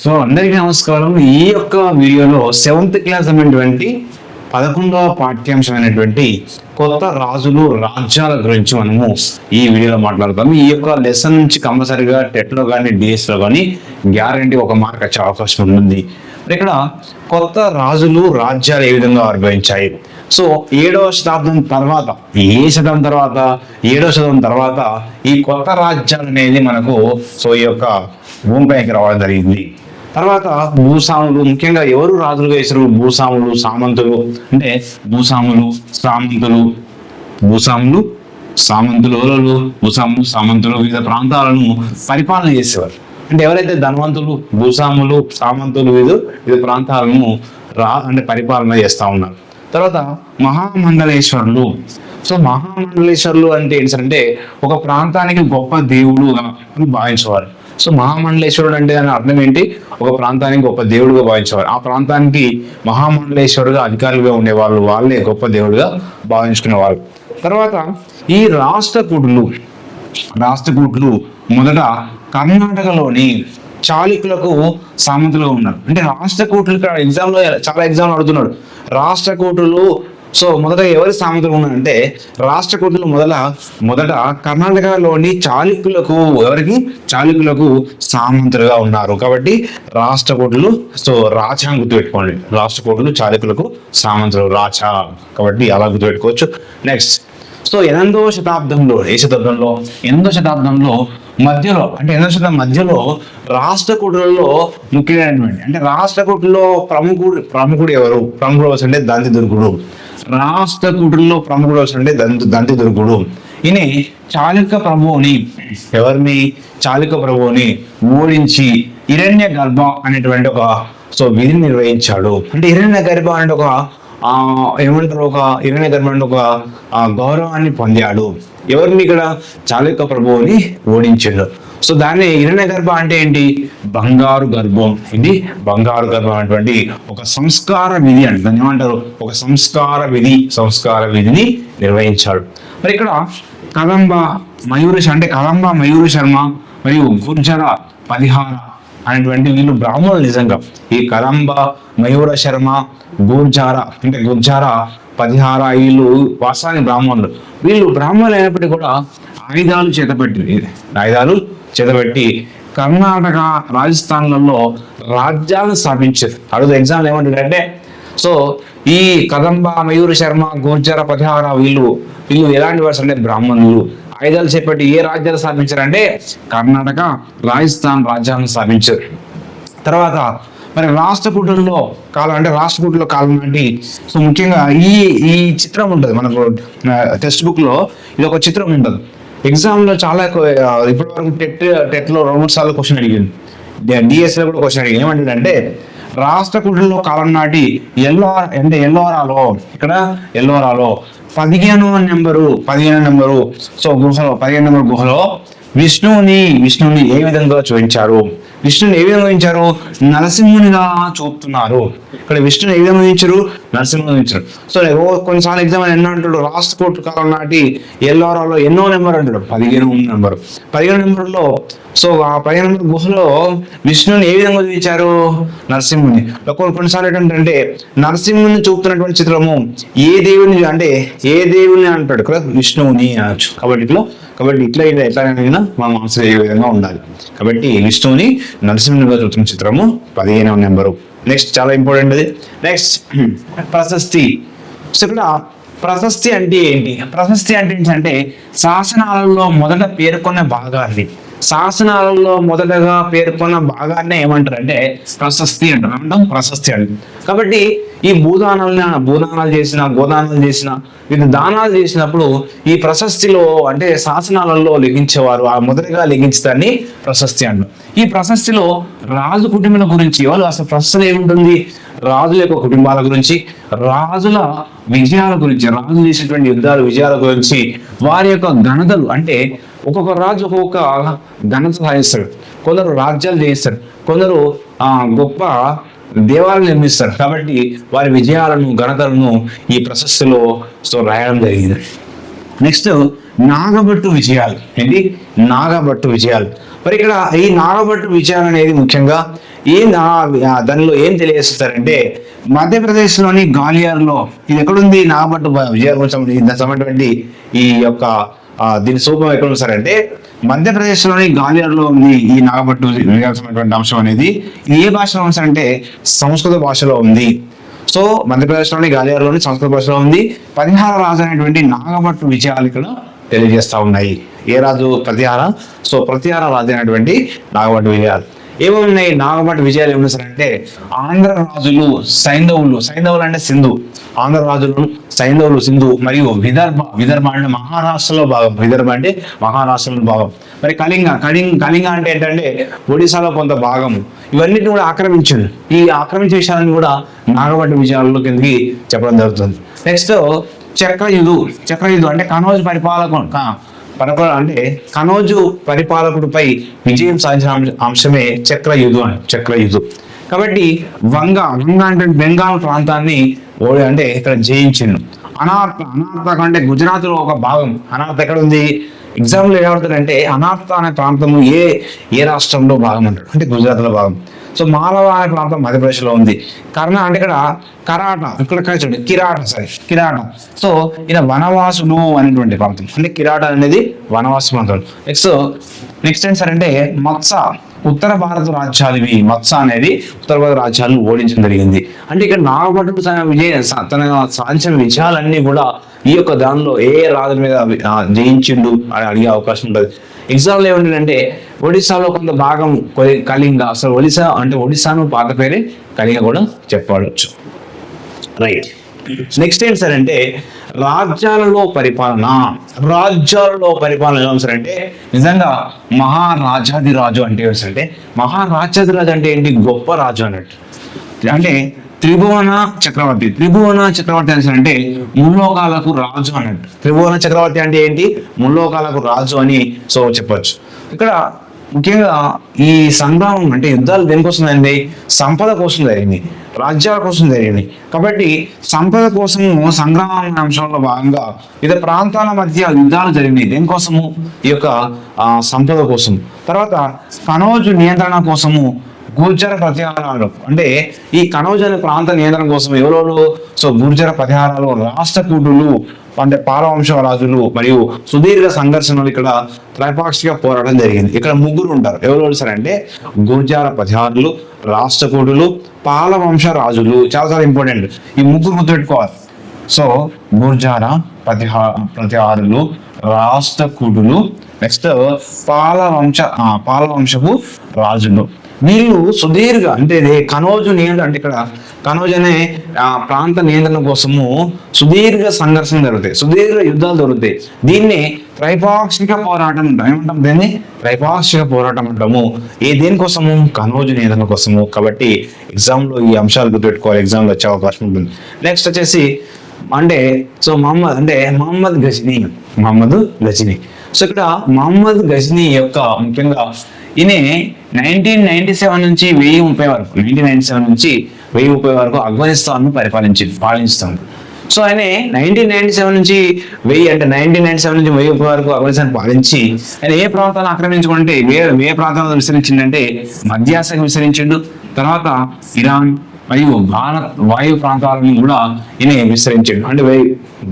So అందరికీ నమస్కారం. ఈ యొక్క వీడియోలో సెవెంత్ క్లాస్ అనేటువంటి పదకొండవ పాఠ్యాంశమైనటువంటి కొత్త రాజులు రాజ్యాల గురించి మనము ఈ వీడియోలో మాట్లాడతాము ఈ యొక్క లెసన్ నుంచి కంపల్సరిగా టెట్లో కానీ డిఎస్లో కానీ గ్యారంటీ ఒక మార్క్ వచ్చే అవకాశం ఉంటుంది. ఇక్కడ కొత్త రాజులు రాజ్యాలు ఏ విధంగా ఆవిర్భవించాయి సో ఏడవ శతాబ్దం తర్వాత ఏ శతాబ్దం తర్వాత ఏడవ శతాబ్దం తర్వాత ఈ కొత్త రాజ్యాలు అనేది మనకు సో ఈ యొక్క భూమిపైకి రావడం జరిగింది. తర్వాత భూస్వాములు ముఖ్యంగా ఎవరు రాజులుగా వేసారు భూస్వాములు సామంతులు అంటే భూస్వాములు సామంతులు భూస్వాములు సామంతులు ఎవరు భూస్వాములు సామంతులు వివిధ ప్రాంతాలను పరిపాలన చేసేవారు. అంటే ఎవరైతే ధనవంతులు భూస్వాములు సామంతులు వివిధ వివిధ ప్రాంతాలను రా అంటే పరిపాలన చేస్తూ ఉన్నారు. తర్వాత మహామండలేశ్వరులు. సో మహామండలేశ్వరులు అంటే ఏంటంటే ఒక ప్రాంతానికి గొప్ప దేవుడుగా అని భావించేవారు. సో మహామండలేశ్వరుడు అంటే దాని అర్థం ఏంటి? ఒక ప్రాంతానికి గొప్ప దేవుడుగా భావించేవారు. ఆ ప్రాంతానికి మహామండలేశ్వరుడుగా అధికారులుగా ఉండేవాళ్ళు వాళ్ళే గొప్ప దేవుడుగా భావించుకునేవారు. తర్వాత ఈ రాష్ట్రకూటులు రాష్ట్రకూటులు మొదట కర్ణాటకలోని చాళుక్యులకు సామంతులుగా ఉన్నారు. అంటే రాష్ట్రకూటులు ఇక్కడ ఎగ్జామ్లో చాలా ఎగ్జామ్ అడుగుతున్నాడు రాష్ట్రకూటులు సో మొదట ఎవరి సామంతులు ఉన్నారంటే రాష్ట్రకూటులు మొదల మొదట కర్ణాటకలోని చాళుక్యులకు ఎవరికి? చాళుక్యులకు సామంతులుగా ఉన్నారు. కాబట్టి రాష్ట్రకూటులు సో రాజా అని గుర్తుపెట్టుకోండి. రాష్ట్రకూటులు చాళుక్యులకు సామంతులు రాజా. కాబట్టి అలా గుర్తుపెట్టుకోవచ్చు. నెక్స్ట్ సో ఎనిమిదవ శతాబ్దంలో ఏ శతాబ్దంలో? ఎనిమిదవ శతాబ్దంలో మధ్యలో అంటే ఎనిమిదవ శతాబ్దం మధ్యలో రాష్ట్రకూటులలో ముఖ్యమైనటువంటి అంటే రాష్ట్రకూటులో ప్రముఖుడు ప్రముఖుడు ఎవరు? ప్రముఖుడు అంటే దంతి దుర్గుడు. రాష్ట్రకుడుల్లో ప్రముఖుడు వచ్చి దంత దంతి దుర్గుడు ఈయన చాళుక్య ప్రభువుని ఎవరిని? చాళుక్య ప్రభువుని ఓడించి హిరణ్య గర్భ అనేటువంటి ఒక సో విధిని నిర్వహించాడు. అంటే హిరణ్య గర్భ అనే ఒక ఆ ఏమంటారు ఒక హిరణ్య గర్భ అంటే ఒక గౌరవాన్ని పొందాడు. ఎవరిని ఇక్కడ? చాళుక్య ప్రభువుని ఓడించాడు. సో దాన్ని ఇరణ గర్భ అంటే ఏంటి? బంగారు గర్భం. ఇది బంగారు గర్భం అనేటువంటి ఒక సంస్కార విధి అంటే. దాన్ని ఏమంటారు? ఒక సంస్కార విధి సంస్కార విధిని నిర్వహించాడు. మరి ఇక్కడ కదంబ మయూర అంటే కదంబ మయూర శర్మ మరియు గుర్జర పదిహార అనేటువంటి వీళ్ళు బ్రాహ్మణులు నిజంగా. ఈ కదంబ మయూర శర్మ గుర్జార అంటే గుర్జార పదిహార వీళ్ళు వాసాని బ్రాహ్మణులు. వీళ్ళు బ్రాహ్మణులు అయినప్పటికీ కూడా ఆయుధాలు చేతపెట్టి ఆయుధాలు చేతపెట్టి కర్ణాటక రాజస్థాన్లలో రాజ్యాలను స్థాపించారు. అడుగు ఎగ్జామ్ ఏమంటుందంటే సో ఈ కదంబ మయూర శర్మ గుర్జార పతిహార వీళ్ళు వీళ్ళు ఎలాంటి వారు అంటే బ్రాహ్మణులు. ఆయుధాలు చేపట్టి ఏ రాజ్యాలు స్థాపించారంటే కర్ణాటక రాజస్థాన్ రాజ్యాలను స్థాపించారు. తర్వాత మరి రాష్ట్రకూటుల్లో కాలం అంటే రాష్ట్రకూటులో కాలం నాటి సో ముఖ్యంగా ఈ ఈ చిత్రం ఉంటుంది. మనకు టెక్స్ట్ బుక్లో ఇది ఒక చిత్రం ఉంటుంది. ఎగ్జామ్లో చాలా ఇప్పటి వరకు టెట్ టెట్లో రెండు సార్లు క్వశ్చన్ అడిగింది డిఎస్లో కూడా క్వశ్చన్ అడిగింది ఏమంటాడంటే రాష్ట్రకూటుల్లో కాలం నాటి ఎల్లో అంటే ఎల్లోరాలో ఇక్కడ ఎల్లోరాలో పదిహేను నెంబరు పదిహేను నెంబరు సో గుహలో పదిహేను నెంబర్ గుహలో విష్ణువుని విష్ణువుని ఏ విధంగా చూపించారు? విష్ణుని ఏ విధంగా చూపించారు నరసింహునిగా చూపుతున్నారు. ఇక్కడ విష్ణుని ఏ విధంగా చూపించారు నరసింహుని చూపించారు సో కొన్నిసార్లు ఎగ్జామ్ ఎన్నో అంటాడు రాష్ట్రకోట్ కోర్టు కాలం నాటి ఎల్ఆర్ఆర్లో ఎన్నో నెంబర్ అంటాడు పదిహేను నెంబర్ పదిహేను నెంబర్లో సో ఆ పదిహేను నెంబర్ గుహలో విష్ణుని ఏ విధంగా చూపించారు నరసింహుని. కొన్ని కొన్నిసార్లు ఏంటంటే నరసింహుని చూపుతున్నటువంటి చిత్రము ఏ దేవుని అంటే ఏ దేవుని అంటాడు కదా? విష్ణువుని అనొచ్చు. కాబట్టి ఇట్లా కాబట్టి ఇట్లా ఇట్లా ఎట్లా అయినా మనం ఏ విధంగా ఉండాలి. కాబట్టి విష్ణువుని నరసింహునిగా చూస్తున్న చిత్రము పదిహేనవ నెంబరు. నెక్స్ట్ చాలా ఇంపార్టెంట్ అది. నెక్స్ట్ ప్రశస్తి. సో ఇక్కడ ప్రశస్తి అంటే ఏంటి? ప్రశస్తి అంటే ఏంటంటే శాసనాలలో మొదట పేర్కొన్న భాగాన్ని శాసనాలలో మొదటగా పేర్కొన్న భాగాన్ని ఏమంటారు అంటే ప్రశస్తి అంటారు. ఏమంటాం? ప్రశస్తి అంటారు. కాబట్టి ఈ భూదానాలని భూదానాలు చేసిన గోదానాలు చేసిన వివిధ దానాలు చేసినప్పుడు ఈ ప్రశస్తిలో అంటే శాసనాలలో లిఖించేవారు ఆ మొదటగా లిఖించడాన్ని ప్రశస్తి అంటారు. ఈ ప్రశస్తిలో రాజు కుటుంబం గురించి వాళ్ళు అసలు ప్రశస్తి ఏముంటుంది? రాజుల యొక్క కుటుంబాల గురించి రాజుల విజయాల గురించి రాజు చేసినటువంటి యుద్ధాల విజయాల గురించి వారి యొక్క ఘనతలు అంటే ఒక్కొక్క రాజు ఒక్కొక్క ఘనత సాధిస్తాడు కొందరు రాజ్యాలు చేయిస్తారు. కొందరు ఆ గొప్ప దేవాలను నిర్మిస్తారు. కాబట్టి వారి విజయాలను ఘనతలను ఈ ప్రశస్తిలో సో రాయడం జరిగింది. నెక్స్ట్ నాగభట్టు విజయాలు. ఏంటి? నాగభట్టు విజయాలు. మరి ఇక్కడ ఈ నాగభట్టు విజయాలు అనేది ముఖ్యంగా ఏం దానిలో ఏం తెలియజేస్తారంటే మధ్యప్రదేశ్లోని గాలియార్లో ఇది ఎక్కడుంది? నాగభట్టు బ- విజయాలు సంబంధించినటువంటి ఈ యొక్క దీని సూపం ఎక్కడ ఉంది సార్ అంటే మధ్యప్రదేశ్లోని గ్వాలియర్లో ఉంది ఈ నాగభట్టు వేయాల్సినటువంటి అంశం అనేది. ఏ భాషలో ఉంది సార్ అంటే సంస్కృత భాషలో ఉంది. సో మధ్యప్రదేశ్లోని గాలియార్లోని సంస్కృత భాషలో ఉంది. పరిహార రాజు అనేటువంటి నాగభట్టు విజయాలు ఇక్కడ తెలియజేస్తూ ఉన్నాయి. ఏ రాజు? ప్రతిహార. సో ప్రతిహార రాజు అయినటువంటి నాగభట్టు విజయాలు. ఏమున్నాయి? నాగభట్టు విజయాలు ఏమున్నాయి సార్ అంటే ఆంధ్ర రాజులు సైంధవులు సైంధవులు అంటే సింధు. ఆంధ్ర రాజులు సైంధవులు సింధు మరియు విదర్భ విదర్భ అంటే మహారాష్ట్రలో భాగం. విదర్భ అంటే మహారాష్ట్రలో భాగం. మరి కళింగ కళింగ కళింగ అంటే ఏంటంటే ఒడిశాలో కొంత భాగం. ఇవన్నిటిని కూడా ఆక్రమించింది ఈ ఆక్రమించే విషయాలను కూడా నాగభట్టు విజయాలలో కిందకి చెప్పడం జరుగుతుంది. నెక్స్ట్ చక్రయుధు చక్రయుధు అంటే కనోజ్ పరిపాలక క- అంటే కనోజు పరిపాలకుడిపై విజయం సాధించిన అంశమే చక్రయుధు అని చక్రయుధు. కాబట్టి వంగ వంగ అంటే బెంగాల్ ప్రాంతాన్ని ఓడి అంటే ఇక్కడ జయించిండు. అనార్థ అనార్థ అంటే గుజరాత్లో ఒక భాగం. అనార్థ ఎక్కడ ఉంది ఎగ్జాంపుల్ ఏమవుతుందంటే అనార్థ అనే ప్రాంతము ఏ ఏ రాష్ట్రంలో భాగం అంటాడు అంటే గుజరాత్లో భాగం. సో మాలవ అనే ప్రాంతం మధ్యప్రదేశ్లో ఉంది. కర్ణ అంటే ఇక్కడ కరాట ఇక్కడ చూడండి కిరాట సారీ కిరాట. సో ఈయన వనవాసులు అనేటువంటి ప్రాంతం. అంటే కిరాట అనేది వనవాసు ప్రాంతం. నెక్స్ట్ నెక్స్ట్ ఏంటి సార్ అంటే మత్స. ఉత్తర భారత రాజ్యాలు ఇవి మత్స అనేది ఉత్తర భారత రాజ్యాలు ఓడించడం జరిగింది. అంటే ఇక్కడ నాగభటుడు తన విజయ తన సాధించిన విజయాలన్నీ కూడా ఈ యొక్క దానిలో ఏ ఏ రాజుల మీద జయించిండు అని అడిగే అవకాశం ఉంటుంది ఎగ్జాంపుల్ ఏమంటే ఒడిశాలో కొంత భాగం కొలి- కళింగ అసలు ఒడిశా అంటే ఒడిశాను పాత పేరే కళింగ కూడా చెప్పవచ్చు. రైట్. నెక్స్ట్ ఏంటి సార్ అంటే రాజ్యాలలో పరిపాలన రాజ్యాలలో పరిపాలన ఎలా సార్ అంటే నిజంగా మహారాజాదిరాజు అంటే ఏంటి సార్ అంటే మహారాజాదిరాజు అంటే ఏంటి? గొప్ప రాజు అన్నట్టు. అంటే త్రిభువన చక్రవర్తి. త్రిభువన చక్రవర్తి అని సార్ అంటే ముల్లోకాలకు రాజు అన్నట్టు. త్రిభువన చక్రవర్తి అంటే ఏంటి? ముల్లోకాలకు రాజు అని సో చెప్పొచ్చు. ఇక్కడ ముఖ్యంగా ఈ సంగ్రామం అంటే యుద్ధాలు దేనికోసం జరిగింది సంపద కోసం జరిగింది. రాజ్యాల కోసం జరిగింది. కాబట్టి సంపద కోసము సంగ్రామం అంశంలో భాగంగా వివిధ ప్రాంతాల మధ్య యుద్ధాలు జరిగినాయి. దేనికోసము? ఈ యొక్క సంపద కోసం తర్వాత కనోజు నియంత్రణ కోసము గుర్జర ప్రతిహారాలు. అంటే ఈ కనౌజ్ ప్రాంత నియంత్రణ కోసం ఎవరెవరు? సో గుర్జర ప్రతిహారాలు రాష్ట్రకూటులు అంటే పాలవంశ రాజులు మరియు సుదీర్ఘ సంఘర్షణలు ఇక్కడ త్రైపాక్షిక పోరాటం జరిగింది. ఇక్కడ ముగ్గురు ఉంటారు. ఎవరెవరు సరే అంటే గుర్జార ప్రతిహారులు రాష్ట్రకూటులు పాలవంశ రాజులు చాలా చాలా ఇంపార్టెంట్. ఈ ముగ్గురు గుర్తుపెట్టుకోవాలి. సో గుర్జార ప్రతిహా ప్రతిహారులు రాష్ట్రకూటులు నెక్స్ట్ పాలవంశ పాలవంశపు రాజులు. వీళ్ళు సుదీర్ఘ అంటే ఇది కనోజు నియంత్రణ అంటే ఇక్కడ కనోజ్ అనే ఆ, ప్రాంత నియంత్రణ కోసము సుదీర్ఘ సంఘర్షణ జరుగుతాయి. సుదీర్ఘ యుద్ధాలు జరుగుతాయి. దీన్ని త్రైపాక్షిక పోరాటం అంటాం. ఏమంటాం దీన్ని? త్రైపాక్షిక పోరాటం అంటాము. ఏ దేనికోసము కనోజు నియంత్రణ కోసము. కాబట్టి ఎగ్జామ్లో ఈ అంశాలు గుర్తుపెట్టుకోవాలి. ఎగ్జామ్లో వచ్చే అవకాశం ఉంటుంది. నెక్స్ట్ వచ్చేసి అంటే సో మహమ్మద్ అంటే మహమ్మద్ గజ్నీ. మహమ్మద్ గజనీ. సో ఇక్కడ మహమ్మద్ గజనీ యొక్క ముఖ్యంగా ఈయనే నైన్టీన్ నైన్టీ సెవెన్ నుంచి వెయ్యి ముప్పై వరకు నైన్టీన్ నైన్టీ సెవెన్ నుంచి వెయ్యి ముప్పై వరకు ఆఫ్ఘనిస్తాన్ పాలించి పాలిస్తాడు సో ఆయన నైన్టీన్ నైన్టీ సెవెన్ నుంచి వెయ్యి అంటే నైన్టీన్ నైన్టీ సెవెన్ నుంచి వెయ్యి ముప్పై వరకు ఆఫ్ఘనిస్తాన్ పాలించి ఆయన ఏ ప్రాంతాలను ఆక్రమించుకుంటే ఏ ఏ ప్రాంతాలను విస్తరించిందంటే మధ్యాసకు విస్తరించిండు తర్వాత ఇరాన్ మరియు భారత్ వాయు ప్రాంతాలను కూడా ఈయన విస్తరించాడు. అంటే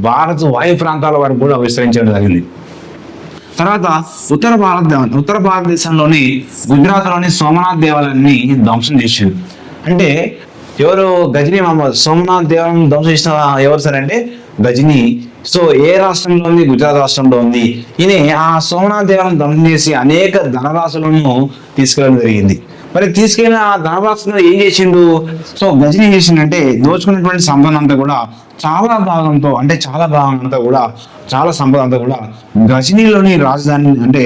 భారత్ వాయు ప్రాంతాల వరకు కూడా విస్తరించడం జరిగింది. తర్వాత ఉత్తర భారత ఉత్తర భారతదేశంలోని గుజరాత్లోని సోమనాథ్ దేవాలయాన్ని ధ్వంసం చేశారు. అంటే ఎవరు గజనీ మహమ్మద్ సోమనాథ్ దేవాలయం ధ్వంసం చేసిన ఎవరు సరే అంటే గజనీ. సో ఏ రాష్ట్రంలో ఉంది? గుజరాత్ రాష్ట్రంలో ఉంది. ఈయన ఆ సోమనాథ్ దేవాలయం ధ్వంసం చేసి అనేక ధనరాశులను తీసుకెళ్ళడం జరిగింది. మరి తీసుకెళ్ళిన ఆ ధనరాశులను ఏం చేసిండు? సో గజని ఏం చేసిండంటే దోచుకున్నటువంటి సంపద అంతా కూడా చాలా భాగంతో అంటే చాలా భాగం అంతా కూడా చాలా సంపద అంతా కూడా గజనీలోని రాజధాని అంటే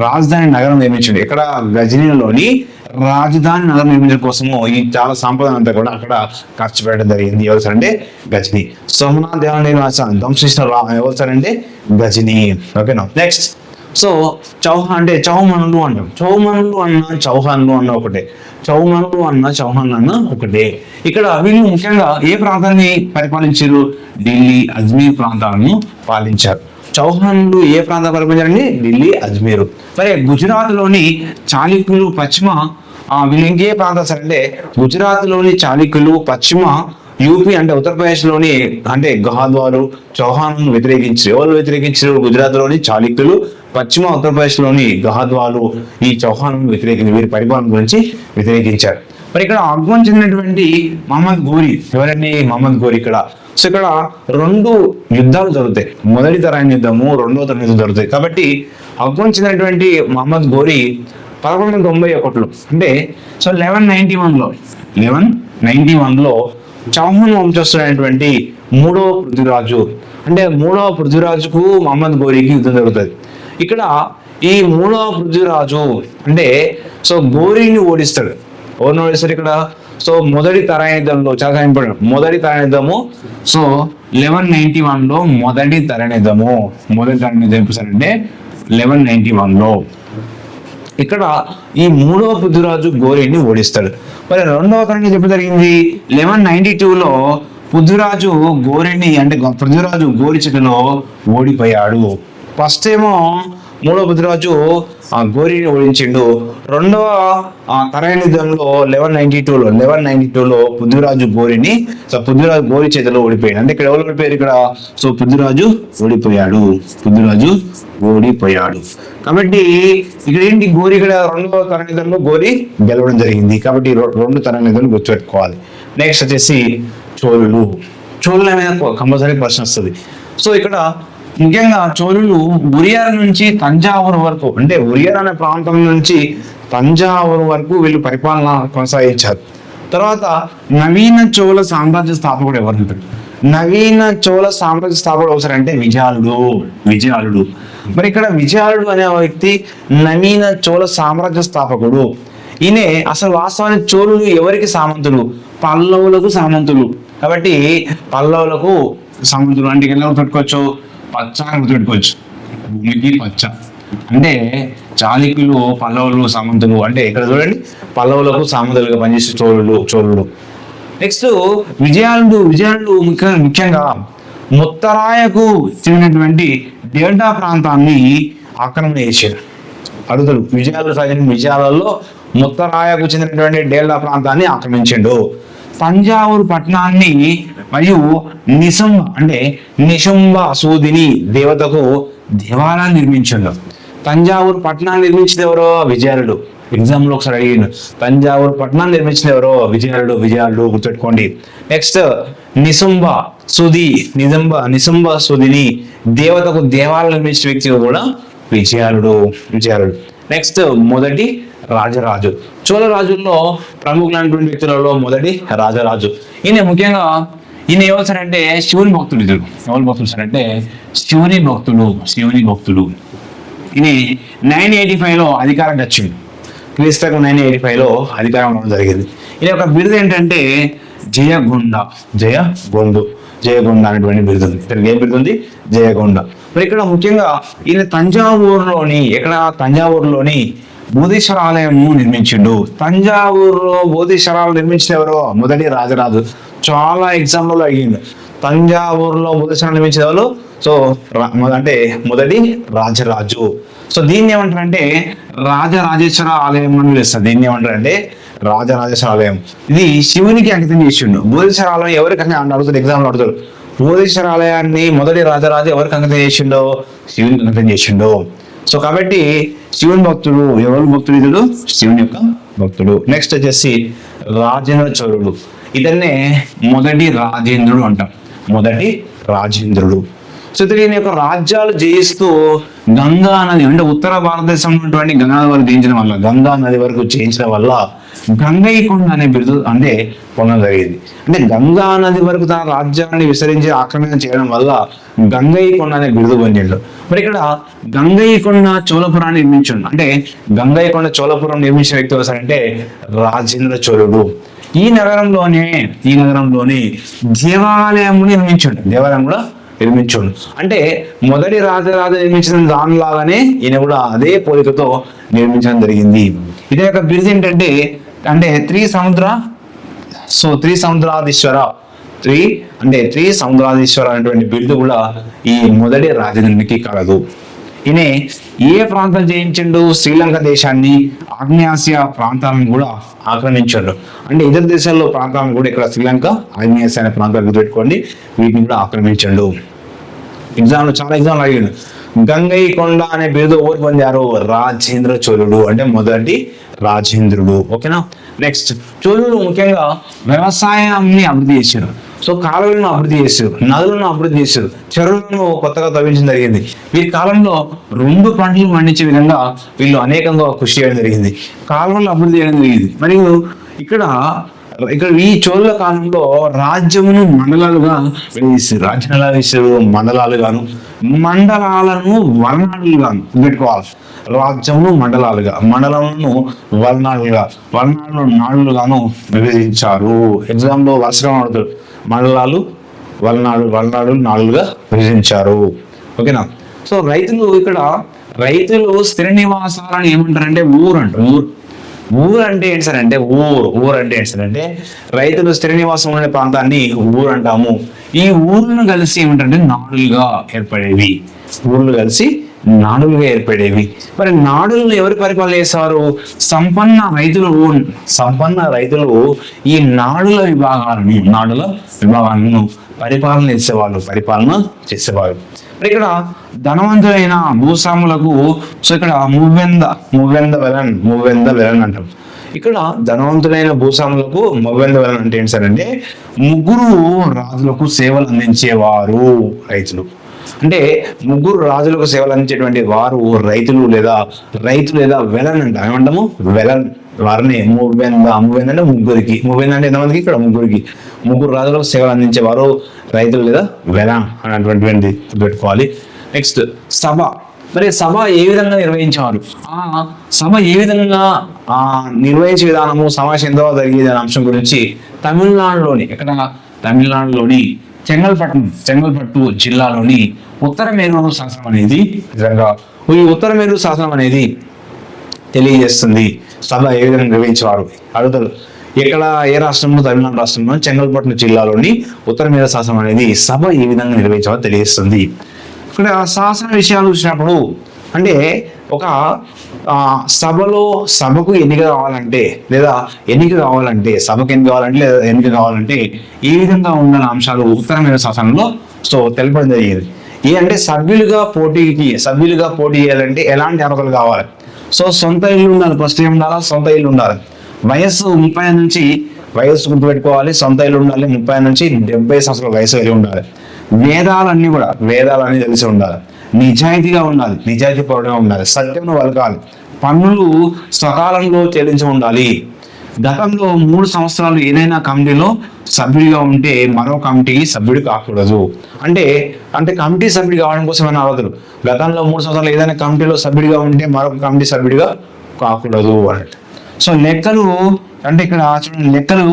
రాజధాని నగరం నిర్మించండి. ఇక్కడ గజనీలోని రాజధాని నగరం నిర్మించడం కోసము ఈ చాలా సంపద అంతా కూడా అక్కడ ఖర్చు పెట్టడం జరిగింది. ఎవరు సార్ అంటే గజనీ. సోమనాథ్ దేవాలయం ధ్వంసించిన ఎవరు సార్ అంటే? గజనీ. ఓకేనా? నెక్స్ట్ సో చౌహాన్ అంటే చౌమనులు అంటాం. చౌమనులు అన్న చౌహాన్లు అన్న ఒకటే. చౌమనులు అన్న చౌహాన్ అన్న ఒకటే. ఇక్కడ వీళ్ళు ముఖ్యంగా ఏ ప్రాంతాన్ని పరిపాలించారు? ఢిల్లీ అజ్మీర్ ప్రాంతాలను పాలించారు. చౌహాన్లు ఏ ప్రాంతం పరిపాలించారండి? ఢిల్లీ అజ్మీర్. మరి గుజరాత్లోని చాళుక్యులు పశ్చిమ వీళ్ళు ఇంకే ప్రాంతాలు సరే అంటే గుజరాత్లోని చాళుక్యులు పశ్చిమ యూపీ అంటే ఉత్తరప్రదేశ్లోని అంటే గహాద్వారు చౌహాన్ వ్యతిరేకించారు. ఎవరు వ్యతిరేకించారు? గుజరాత్లోని చాళుక్యులు పశ్చిమ ఉత్తరప్రదేశ్లోని ఈ చౌహాన్ వ్యతిరేకించి వీరి పరిపాలన గురించి వ్యతిరేకించారు. మరి ఇక్కడ ఆగ్వాన్ చెందినటువంటి మహమ్మద్ గోరి ఎవరండి మహమ్మద్ గోరి ఇక్కడ? సో ఇక్కడ రెండు యుద్ధాలు జరుగుతాయి. మొదటి తరాయన యుద్ధము రెండో తరం యుద్ధం జరుగుతాయి. కాబట్టి ఆగ్వాన్ చెందినటువంటి మహమ్మద్ గోరి పదకొండు వందల తొంభై ఒకటిలో అంటే సో లెవెన్ నైన్టీ వన్లో లెవెన్ నైన్టీ వన్లో చౌహాన్ వంశస్థుడైనటువంటి మూడవ పృథ్వీరాజు అంటే మూడవ పృథ్వీరాజుకు మహమ్మద్ గోరికి యుద్ధం జరుగుతుంది ఇక్కడ ఈ మూడవ పృథ్వీరాజు అంటే సో గోరీని ఓడిస్తాడు. ఎవరిని ఓడిస్తాడు ఇక్కడ? సో మొదటి తరణయుద్ధంలో చాలా ఇంపార్టెంట్. మొదటి తరణయుద్ధము సో లెవెన్ నైన్టీ వన్లో మొదటి తరణయుద్ధము మొదటి తరణయుద్ధం ఎప్పుడు అంటే లెవెన్ నైన్టీ వన్లో. ఇక్కడ ఈ మూడవ పృథ్వీరాజు గోరిని ఓడిస్తాడు. మరి రెండవ తరణి చెప్పడం జరిగింది? లెవెన్ నైన్టీ టూలో పృథ్వీరాజు గోరిని అంటే పృథ్వీరాజు గోరి చెట్టులో ఓడిపోయాడు. ఫస్ట్ ఏమో మూడవ పృథ్వీరాజు ఆ గోరీని ఓడించిండు. రెండవ ఆ యుద్ధంలో లెవెన్ నైన్టీ టూలో లెవెన్ నైన్టీ టూలో పృథ్వీరాజు గోరిని సో పృథ్వీరాజు గోరి చేతిలో ఓడిపోయాడు. అంటే ఇక్కడ ఎవరు ఓడిపోయారు ఇక్కడ? సో పృథ్వీరాజు ఓడిపోయాడు. పృథ్వీరాజు ఓడిపోయాడు. కాబట్టి ఇక్కడ ఏంటి గోరి ఇక్కడ? రెండవ తరగతిలో గోరి గెలవడం జరిగింది. కాబట్టి రెండు రె- రెండు తరగతులు గుర్తుపెట్టుకోవాలి. నెక్స్ట్ వచ్చేసి చోళులు. చోళుల మీద కంపల్సరీ ప్రశ్న వస్తుంది. సో ఇక్కడ ముఖ్యంగా చోళులు ఉరియార్ నుంచి తంజావూరు వరకు అంటే ఉరియార్ అనే ప్రాంతం నుంచి తంజావూరు వరకు వీళ్ళు పరిపాలన కొనసాగించారు. తర్వాత నవీన చోళ సామ్రాజ్య స్థాపకుడు ఎవరు ఉంటారు? నవీన చోళ సామ్రాజ్య స్థాపకుడు ఒకసారి అంటే విజయాలుడు విజయాలుడు మరి ఇక్కడ విజయాలుడు అనే వ్యక్తి నవీన చోళ సామ్రాజ్య స్థాపకుడు. ఈయనే అసలు వాస్తవానికి చోళులు ఎవరికి సామంతులు? పల్లవులకు సామంతులు. కాబట్టి పల్లవులకు సామంతులు అంటే ఎలా పెట్టుకోవచ్చు? పచ్చ అని పెట్టుకోవచ్చు భూమికి పచ్చ. అంటే చాళుక్యులు పల్లవులు సామంతులు అంటే ఇక్కడ చూడండి. పల్లవులకు సామంతులుగా పనిచేసే చోళులు చోళులు. నెక్స్ట్ విజయాలు విజయాలు ముఖ్య ముఖ్యంగా ముత్తరాయకు చెందినటువంటి డేల్టా ప్రాంతాన్ని ఆక్రమణ చేశారు. అడుగుతాడు విజయాలు సాధించిన విజయాలలో ముత్తరాయకు చెందినటువంటి డేల్డా ప్రాంతాన్ని ఆక్రమించిండు. తంజావూరు పట్టణాన్ని మరియు నిశంబ అంటే నిశంబ సూదిని దేవతకు దేవాలయాన్ని నిర్మించండు. తంజావూరు పట్టణాన్ని నిర్మించింది ఎవరో విజయాలుడు. ఎగ్జామ్లో ఒకసారి అడిగాను తంజావూరు పట్టణాన్ని నిర్మించిన ఎవరో విజయాలుడు విజయాలుడు గుర్తుపెట్టుకోండి. నెక్స్ట్ నిశంబ సుధి నిజంబ నిశంబ సుధిని దేవతకు దేవాలయం నిర్మించిన వ్యక్తి కూడా? విజయాలుడు విజయాలుడు. నెక్స్ట్ మొదటి రాజరాజు. చోళ రాజుల్లో ప్రముఖులైనటువంటి వ్యక్తులలో మొదటి రాజరాజు. ఈయన ముఖ్యంగా ఈయన ఎవరు సార్ అంటే? శివుని భక్తులు ఇద్దరు ఎవరు భక్తులు సార్ అంటే? శివుని భక్తులు శివుని భక్తులు. ఇది నైన్ ఎయిటీ ఫైవ్లో అధికారం వచ్చింది క్రీస్తకు నైన్ ఎయిటీ ఫైవ్లో అధికారం ఉండడం జరిగింది. ఇది ఒక బిరుదు ఏంటంటే జయగొండ. జయగొండు. జయగొండ అనేటువంటి బిరుదు ఉంది. ఇతనికి ఏం బిరుదు ఉంది? జయగొండ. మరి ఇక్కడ ముఖ్యంగా ఈయన తంజావూరులోని ఎక్కడ? తంజావూరులోని బోధేశ్వర ఆలయం నిర్మించిండు. తంజావూరులో బోధేశ్వరాలు నిర్మించిన ఎవరో? మొదటి రాజరాజు. చాలా ఎగ్జామ్లలో అడిగిండు తంజావూరులో మొదటి నిర్మించిన ఎవరు? సో రా- అంటే మొదటి రాజరాజు. సో దీన్ని ఏమంటారంటే రాజరాజేశ్వర ఆలయం అని పిలుస్తారు. దీన్ని ఏమంటారంటే రాజరాజేశ్వర ఆలయం. ఇది శివునికి అంకితం చేసిండు. బోధేశ్వర ఆలయం ఎవరికి అంకితం అడుగుతారు ఎగ్జామ్లో అడుగుతారు బోధేశ్వర ఆలయాన్ని మొదటి రాజరాజు ఎవరికి అంకితం చేసిండో? శివునికి అంకితం చేసిండో. సో కాబట్టి శివుని భక్తుడు ఎవరు భక్తుడు? ఇతడు శివుని యొక్క భక్తుడు నెక్స్ట్ వచ్చేసి రాజేంద్ర చోరుడు ఇతన్నే మొదటి రాజేంద్రుడు అంటాం. మొదటి రాజేంద్రుడు. సో ఇతడు యొక్క రాజ్యాలు జయిస్తూ గంగా నది అంటే ఉత్తర భారతదేశంలో ఉన్నటువంటి గంగా నది వరకు జయించడం వల్ల గంగా నది వరకు జయించడం వల్ల గంగైకొండ అనే బిరుదు అంటే పొందడం జరిగింది. అంటే గంగా నది వరకు తన రాజ్యాన్ని విస్తరించి ఆక్రమణ చేయడం వల్ల గంగైకొండ అనే బిరుదు పొందిండు. మరి ఇక్కడ గంగైకొండ చోళపురాన్ని నిర్మించండు. అంటే గంగైకొండ చోళపురం నిర్మించిన వ్యక్తి ఎవరంటే రాజేంద్ర చోళుడు. ఈ నగరంలోనే ఈ నగరంలోని దేవాలయం నిర్మించండు. దేవాలయం కూడా నిర్మించాడు. అంటే మొదటి రాజరాజ నిర్మించిన దానిలాగానే ఈయన కూడా అదే పోలికతో నిర్మించడం జరిగింది. ఇదే యొక్క బిరుదు ఏంటంటే అంటే త్రీ సముద్ర సో త్రి సముద్రాధీశ్వర త్రీ అంటే త్రీ సముద్రాధీశ్వర అనేటువంటి బిరుదు కూడా ఈ మొదటి రాజధానికి కలదు. ఈయన ఏ ప్రాంతం జయించిండు? శ్రీలంక దేశాన్ని ఆగ్నేయాసియా ప్రాంతాలను కూడా ఆక్రమించాడు. అంటే ఇతర దేశాల్లో ప్రాంతాలను కూడా ఇక్కడ శ్రీలంక ఆగ్నేయాసియా అనే ప్రాంతాలు గుర్తుపెట్టుకోండి. వీటిని కూడా ఆక్రమించండు. ఎగ్జామ్లో చాలా ఎగ్జామ్లు అడిగాడు. గంగై కొండ అనే బిరుదు ఎవరు పొందారు? రాజేంద్ర చోళుడు. అంటే మొదటి రాజేంద్రుడు. ఓకేనా? నెక్స్ట్ చోళుడు ముఖ్యంగా వ్యవసాయాన్ని అభివృద్ధి చేశారు సో కాలువలను అభివృద్ధి చేశారు నదులను అభివృద్ధి చేశారు చెరువులను కొత్తగా తవ్వించడం జరిగింది. వీరి కాలంలో రెండు పంటలు పండించే విధంగా వీళ్ళు అనేకంగా కృషి చేయడం జరిగింది. కాలువలను అభివృద్ధి చేయడం జరిగింది. మరియు ఇక్కడ ఇక్కడ ఈ చోళుల కాలంలో రాజ్యమును మండలాలుగా విడదీశారు రాజ్యం ఎలా మండలాలుగాను మండలాలను వర్ణాలుగాను పెట్టుకోవాలి రాజ్యమును మండలాలుగా మండలములను వర్ణాలుగా వర్ణాలను నాడులుగాను విభజించారు. ఎగ్జామ్లో వర్షం మండలాలు వలనాడు వలనాడు నాలుగుగా విభజించారు. ఓకేనా? సో రైతులు ఇక్కడ రైతులు స్థిర నివాసాలను ఏమంటారంటే ఊరు అంటారు ఊరు. ఊరు అంటే ఏంటి సార్ అంటే ఊరు ఊరు అంటే ఏంటి సార్ అంటే రైతులు శ్రీనివాసం ఉండే ప్రాంతాన్ని ఊరు అంటాము. ఈ ఊర్లను కలిసి ఏమిటంటే నాలుగుగా ఏర్పడేవి. ఊర్లు కలిసి నాడులుగా ఏర్పడేవి. మరి నాడులను ఎవరు పరిపాలన చేశారు సంపన్న రైతులు సంపన్న రైతులు ఈ నాడుల విభాగాలను నాడుల విభాగాలను పరిపాలన చేసేవాళ్ళు పరిపాలన చేసేవారు. మరి ఇక్కడ ధనవంతులైన భూస్వాములకు సో ఇక్కడ మువ్వెంద మువ్వెంద వెలన్ మువ్వెంద వెలన్ అంటాం. ఇక్కడ ధనవంతులైన భూస్వాములకు మొబైల్ వెలన్ అంటే ఏంటి సార్ అంటే ముగ్గురు రాజులకు సేవలు అందించేవారు రైతులు. అంటే ముగ్గురు రాజులకు సేవలు అందించేటువంటి వారు రైతులు లేదా రైతు లేదా వెలన్ అంట. ఏమంటాము? వెలన్. వారిని మువ్వెంద మువ్వెంద అంటే ముగ్గురికి. మువ్వెంద అంటే ఎంతమందికి? ఇక్కడ ముగ్గురికి. ముగ్గురు రాజులకు సేవలు అందించేవారు రైతులు లేదా వెలన్ అనేటువంటిది పెట్టుకోవాలి. నెక్స్ట్ సభ. మరి సభ ఏ విధంగా నిర్వహించేవారు? ఆ. సభ ఏ విధంగా ఆ నిర్వహించే విధానము సమావేశం ఎంతో జరిగేది అనే అంశం గురించి తమిళనాడులోని ఎక్కడ? తమిళనాడులోని చెంగల్పట్టు చెంగల్పట్టు జిల్లాలోని ఉత్తర మేరు శాసనం అనేది నిజంగా ఈ ఉత్తర మేరు శాసనం అనేది తెలియజేస్తుంది. సభ ఏ విధంగా నిర్వహించేవారు? అడుగుతారు. ఎక్కడ ఏ రాష్ట్రంలో తమిళనాడు రాష్ట్రంలో చెంగల్పట్టు జిల్లాలోని ఉత్తర మేర శాసనం అనేది సభ ఏ విధంగా నిర్వహించాలో తెలియజేస్తుంది. ఇక్కడ శాసన విషయాలు చూసినప్పుడు అంటే ఒక సభలో సభకు ఎన్నిక కావాలంటే లేదా ఎన్నిక కావాలంటే సభకు ఎన్నిక కావాలంటే లేదా ఎన్నిక కావాలంటే ఏ విధంగా ఉండాలి అంశాలు ఉత్తర మేర శాసనంలో సో తెలపడం జరిగింది. ఏ అంటే సభ్యులుగా పోటీకి సభ్యులుగా పోటీ చేయాలంటే ఎలాంటి అర్హతలు కావాలి? సో సొంత ఇల్లు ఉండాలి. ఫస్ట్ ఏం ఉండాలా సొంత ఇల్లు ఉండాలి. వయస్సు ముప్పై నుంచి వయస్సు గుర్తుపెట్టుకోవాలి. సొంత ఇల్లు ఉండాలి. ముప్పై నుంచి డెబ్బై సంవత్సరాల వయసు వెళ్ళి ఉండాలి. వేదాలన్నీ కూడా వేదాలన్నీ తెలిసి ఉండాలి. నిజాయితీగా ఉండాలి. నిజాయితీ పరుడుగా ఉండాలి. సత్యం వలకాలి. పన్నులు సకాలంలో చెల్లించి ఉండాలి. గతంలో మూడు సంవత్సరాలు ఏదైనా కమిటీలో సభ్యుడిగా ఉంటే మరో కమిటీకి సభ్యుడు కాకూడదు అంటే అంటే కమిటీ సభ్యుడు కావడం కోసం ఏమైనా అవ్వదు గతంలో మూడు సంవత్సరాలు ఏదైనా కమిటీలో సభ్యుడిగా ఉంటే మరొక కమిటీ సభ్యుడిగా కాకూడదు అన్నట్టు. సో లెక్కలు అంటే ఇక్కడ చూడండి లెక్కలు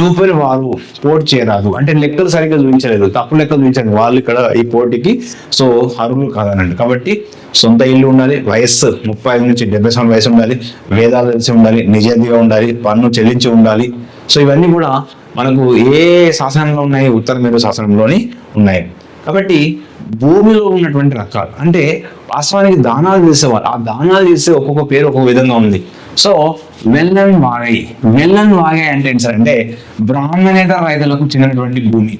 చూపని వారు పోటీ చేయరాదు. అంటే లెక్కలు సరిగ్గా చూపించలేదు. తప్పు లెక్కలు చూపించలేదు. వాళ్ళు ఇక్కడ ఈ పోటీకి సో అర్హులు కాదనండి. కాబట్టి సొంత ఇల్లు ఉండాలి వయస్సు ముప్పై ఐదు నుంచి డెబ్బై సంవత్సరం వయసు ఉండాలి వేదాలు తెలిసి ఉండాలి నిజాయితీగా ఉండాలి పన్ను చెల్లించి ఉండాలి. సో ఇవన్నీ కూడా మనకు ఏ శాసనంలో ఉన్నాయి ఉత్తర మేరు శాసనంలోని ఉన్నాయి. కాబట్టి భూమిలో ఉన్నటువంటి రకాలు అంటే వాస్తవానికి దానాలు చేసేవారు ఆ దానాలు చేసే ఒక్కొక్క పేరు ఒక్కొక్క విధంగా ఉంది. సో వెల్లన్ వాగై వెల్లన్ వాగై అంటే ఏంటి సార్? అంటే బ్రాహ్మణేతర రైతులకు చెందినటువంటి భూమి.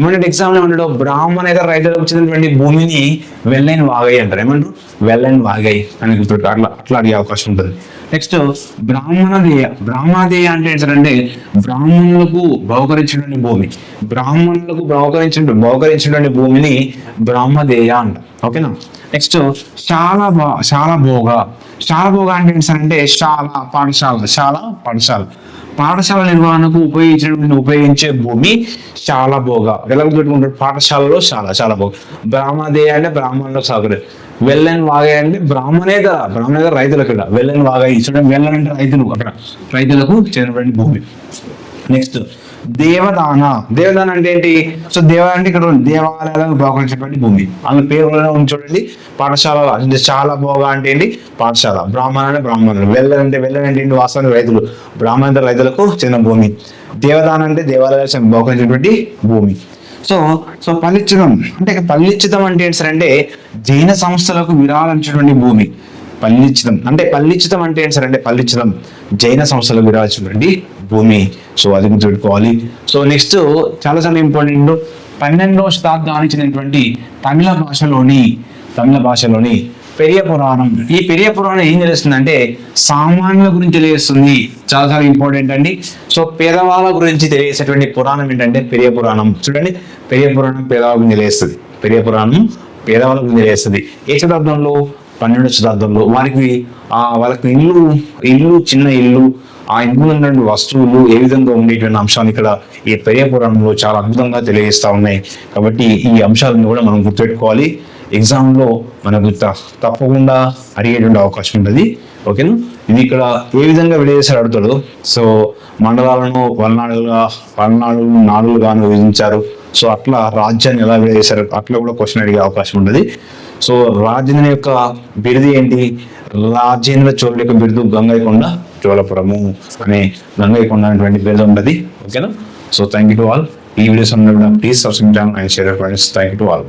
ఏమంటే ఎగ్జామ్లో ఏమంటాడు? బ్రాహ్మణేతర రైతులకు వచ్చినటువంటి భూమిని వెల్లైన వాగై అంటారు. ఏమంటారు? వెల్లైన వాగై అని గుర్తుపెట్టుకో. అట్లా అట్లా అడిగే అవకాశం ఉంటుంది. నెక్స్ట్ బ్రాహ్మణదేయ బ్రాహ్మణదేయ అంటే ఏంటంటే బ్రాహ్మణులకు బహుకరించినటువంటి భూమి. బ్రాహ్మణులకు బహుకరించిన బహుకరించినటువంటి భూమిని బ్రాహ్మదేయ అంట ఓకేనా నెక్స్ట్ చాలా బా చాలా భోగ. చాలా భోగ అంటే ఏంటి అంటే శాల పాఠశాల శాల పాఠశాల. పాఠశాల నిర్వహణకు ఉపయోగించినటువంటి ఉపయోగించే భూమి చాలా భోగ వెలగ పెట్టుకుంటారు పాఠశాలలో చాలా చాలా భోగ బ్రాహ్మణదేయ అంటే బ్రాహ్మణులకు సౌకర్యం. వెళ్ళని వాగాయి అంటే బ్రాహ్మణేతర బ్రాహ్మణేతర రైతులకు ఇక్కడ. వెళ్ళని వాగాయి చూడండి వెల్లన్ అంటే రైతులు అక్కడ. రైతులకు చెందినటువంటి భూమి. నెక్స్ట్ దేవదాన. దేవదాన అంటే ఏంటి? సో దేవ అంటే ఇక్కడ ఉంది. దేవాలయాలకు భూమి. ఆమె పేరులోనే ఉంది చూడండి. పాఠశాల అంటే చాలా బాగా అంటే ఏంటి? పాఠశాల. బ్రాహ్మణ అంటే బ్రాహ్మణులు. వెళ్ళ అంటే వెళ్ళ అంటే ఏంటి? వాస్తవానికి రైతులు. బ్రాహ్మణ రైతులకు చెందిన భూమి. దేవదాన అంటే దేవాలయాలు బాగుంచినటువంటి భూమి. సో సో పల్లిచ్చితం అంటే పల్లిచ్చితం అంటే ఏంటి సార్ అంటే జైన సంస్థలకు విరాళించినటువంటి భూమి. పల్లిచ్చితం అంటే పల్లిచ్చితం అంటే ఏంటి సార్? అంటే పల్లిచ్చితం జైన సంస్థలకు విరాళించినటువంటి భూమి. సో అది గుర్తుపెట్టుకోవాలి సో నెక్స్ట్ చాలా చాలా ఇంపార్టెంట్. పన్నెండవ శతాబ్దానికి చెందినటువంటి తమిళ భాషలోని తమిళ భాషలోని పెరియ పురాణం. ఈ పెరియ పురాణం ఏం తెలుస్తుందంటే సామాన్యుల గురించి తెలియజేస్తుంది చాలా చాలా ఇంపార్టెంట్ అండి. సో పేదవాళ్ళ గురించి తెలియజేసేటువంటి పురాణం ఏంటంటే పెరియ పురాణం. చూడండి. పెరియ పురాణం పేదవాళ్ళ గురించి తెలియజేస్తుంది పెరియ పురాణం పేదవాళ్ళ గురించి తెలియజేస్తుంది ఏ శతాబ్దంలో? పన్నెండు శతాబ్దంలో వారికి ఆ వాళ్ళకి ఇల్లు ఇల్లు చిన్న ఇల్లు ఆ ఇంట్లో ఉన్నటువంటి వస్తువులు ఏ విధంగా ఉండేటువంటి అంశాలు ఇక్కడ ఈ పర్యాపురాణంలో చాలా అద్భుతంగా తెలియజేస్తూ ఉన్నాయి. కాబట్టి ఈ అంశాలను కూడా మనం గుర్తుపెట్టుకోవాలి. ఎగ్జామ్లో మనకు త- తప్పకుండా అడిగేటువంటి అవకాశం ఉంటుంది. ఓకేనా? ఇది ఇక్కడ ఏ విధంగా విడదీశారు అడుగుతాడు? సో మండలాలను వలనాడులుగా పల్నాడు నాడులుగాను విభజించారు. సో అట్లా రాజ్యాన్ని ఎలా విడదీశారు? అట్లా కూడా క్వశ్చన్ అడిగే అవకాశం ఉంటుంది. సో రాజేంద్ర యొక్క బిరుది ఏంటి? రాజేంద్ర చోళుల యొక్క బిరుదు గంగైకొండ చోళపురము అనే గంగైకొండ అనేటువంటి బిరుదు ఉంటుంది ఓకేనా? So thank you to all ఈ వీడియోస్ అన్న please subscribe and share friends thank you to all